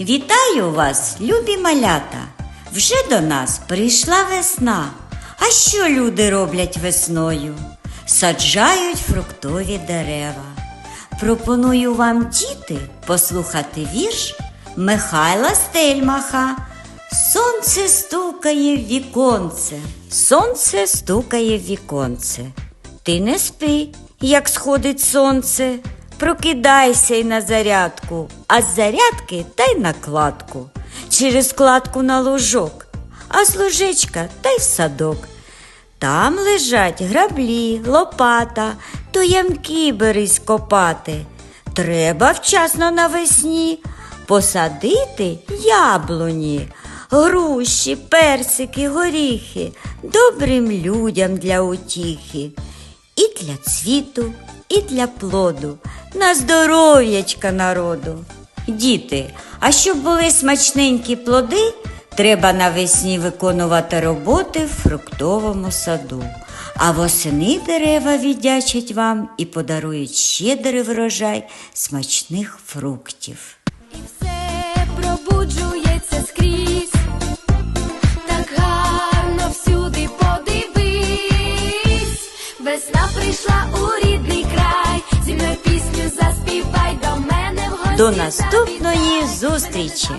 Вітаю вас, любі малята! Вже до нас прийшла весна. А що люди роблять весною? Саджають фруктові дерева. Пропоную вам, діти, послухати вірш Михайла Стельмаха. Сонце стукає в віконце, сонце стукає в віконце. Ти не спи, як сходить сонце. Прокидайся й на зарядку, а з зарядки та й на кладку. Через кладку на ложок, а з ложечка та й в садок. Там лежать граблі, лопата, то ямки берись копати. Треба вчасно навесні посадити яблуні, груші, персики, горіхи, добрим людям для утіхи. І для цвіту, і для плоду, на здоров'ячка народу. Діти, а щоб були смачненькі плоди, треба навесні виконувати роботи в фруктовому саду. А восени дерева віддячать вам і подарують щедрий врожай смачних фруктів. І все пробуджується скрізь, так гарно всюди подивись. Весна прийшла у рідний край, зі мною пісню заспівай до мене в гості До наступної зустрічі!